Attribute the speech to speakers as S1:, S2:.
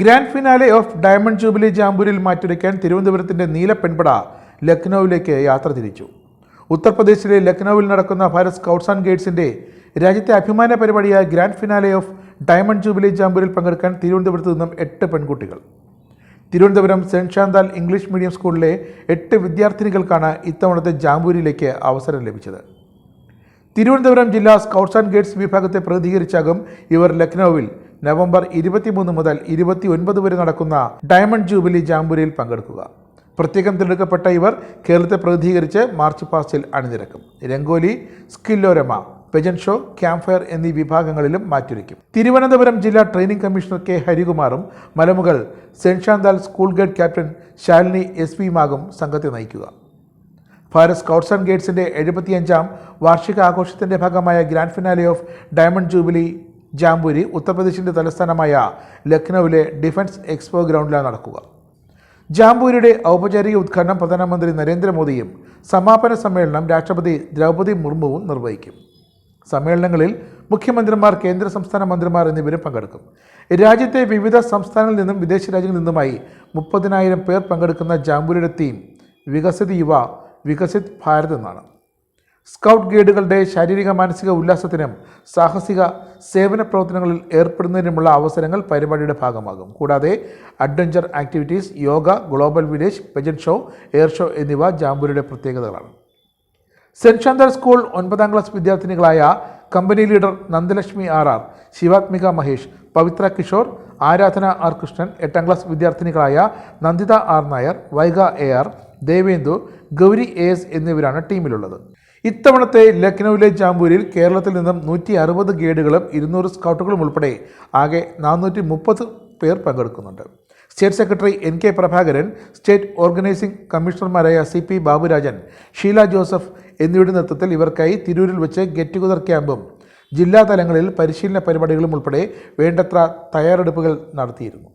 S1: Grand finale of diamond jubilee ജാമ്പൂരിൽ മാറ്റുരയ്ക്കാൻ തിരുവനന്തപുരത്തിന്റെ നീല പെൺപട ലക്നൌവിലേക്ക് യാത്ര തിരിച്ചു. ഉത്തർപ്രദേശിലെ ലക്നൌവിൽ നടക്കുന്ന ഭാരത് സ്കൗട്ട്സ് ആൻഡ് ഗൈഡ്സിന്റെ രാജ്യത്തെ അഭിമാന പരിപാടിയായ grand finale of diamond jubilee ജാമ്പൂരിൽ പങ്കെടുക്കാൻ തിരുവനന്തപുരത്ത് നിന്നും എട്ട് പെൺകുട്ടികൾ. Thiruvananthapuram saint Shantal English medium സ്കൂളിലെ എട്ട് വിദ്യാർത്ഥിനികൾക്കാണ് ഇത്തവണത്തെ ജാമ്പൂരിലേക്ക് അവസരം ലഭിച്ചത്. തിരുവനന്തപുരം ജില്ലാ സ്കൗട്ട്സ് ആൻഡ് ഗൈഡ്സ് വിഭാഗത്തെ പ്രതികരിച്ചാകും ഇവർ ലക്നൌവിൽ നവംബർ ഇരുപത്തിമൂന്ന് മുതൽ ഇരുപത്തി ഒൻപത് വരെ നടക്കുന്ന ഡയമണ്ട് ജൂബിലി ജാമ്പൂരിയിൽ പങ്കെടുക്കുക. പ്രത്യേകം തിരഞ്ഞെടുക്കപ്പെട്ട ഇവർ കേരളത്തെ പ്രതിനിധീകരിച്ച് മാർച്ച് പാസ്റ്റിൽ അണിനിരക്കും. Rangoli skillorama pageant show camp fire എന്നീ വിഭാഗങ്ങളിലും മാറ്റുരയ്ക്കും. തിരുവനന്തപുരം ജില്ലാ training commissioner K. ഹരികുമാറും Malamukal saint Shantal school guide captain Shalini S പിയുമാകും സംഘത്തെ നയിക്കുക. ഭാരത് സ്കൗട്ട്സ് ആൻഡ് ഗൈഡ്സിന്റെ എഴുപത്തിയഞ്ചാം വാർഷിക ആഘോഷത്തിന്റെ ഭാഗമായ grand finale of diamond jubilee jamboree ഉത്തർപ്രദേശിന്റെ തലസ്ഥാനമായ ലക്നൌവിലെ ഡിഫൻസ് എക്സ്പോ ഗ്രൗണ്ടിലാണ് നടക്കുക. ജാംബൂരിയുടെ ഔപചാരിക ഉദ്ഘാടനം പ്രധാനമന്ത്രി നരേന്ദ്രമോദിയും സമാപന സമ്മേളനം രാഷ്ട്രപതി ദ്രൗപദി മുർമുവും നിർവഹിക്കും. സമ്മേളനങ്ങളിൽ മുഖ്യമന്ത്രിമാർ കേന്ദ്ര സംസ്ഥാന മന്ത്രിമാർ എന്നിവരും പങ്കെടുക്കും. രാജ്യത്തെ വിവിധ സംസ്ഥാനങ്ങളിൽ നിന്നും വിദേശ രാജ്യങ്ങളിൽ നിന്നുമായി മുപ്പതിനായിരം പേർ പങ്കെടുക്കുന്ന ജാംബൂരിയുടെ തീം വികസിത് യുവ വികസിത് ഭാരത് എന്നാണ്. സ്കൗട്ട് ഗൈഡുകളുടെ ശാരീരിക മാനസിക ഉല്ലാസത്തിനും സാഹസിക സേവന പ്രവർത്തനങ്ങളിൽ ഏർപ്പെടുന്നതിനുമുള്ള അവസരങ്ങൾ പരിപാടിയുടെ ഭാഗമാകും. കൂടാതെ adventure activities yoga global village pageant show air show എന്നിവ ജാംബൂരിയുടെ പ്രത്യേകതകളാണ്. സെന്റ് ശാന്തർ സ്കൂൾ ഒൻപതാം class വിദ്യാർത്ഥിനികളായ company leader Nandalakshmi R R Shivathmika Mahesh Pavithra Kishore Aradhana R Krishnan എട്ടാം class വിദ്യാർത്ഥിനികളായ Nanditha R Nair Vaiga A R Devendu Gauri A S എന്നിവരാണ് ടീമിലുള്ളത്. ഇത്തവണത്തെ ലക്നൌവിലെ ജാംബൂരിൽ കേരളത്തിൽ നിന്നും നൂറ്റി അറുപത് ഗൈഡുകളും ഇരുന്നൂറ് സ്കൗട്ടുകളും ഉൾപ്പെടെ ആകെ നാനൂറ്റി മുപ്പത് പേർ പങ്കെടുക്കുന്നുണ്ട്. State secretary N K Prabhakaran state organising കമ്മീഷണർമാരായ സി പി ബാബുരാജൻ ഷീല ജോസഫ് എന്നിവരുടെ നേതൃത്വത്തിൽ ഇവർക്കായി തിരൂരിൽ വെച്ച് ഗെറ്റ് ടുഗദർ ക്യാമ്പും ജില്ലാ തലങ്ങളിൽ പരിശീലന പരിപാടികളും ഉൾപ്പെടെ വേണ്ടത്ര തയ്യാറെടുപ്പുകൾ നടത്തിയിരുന്നു.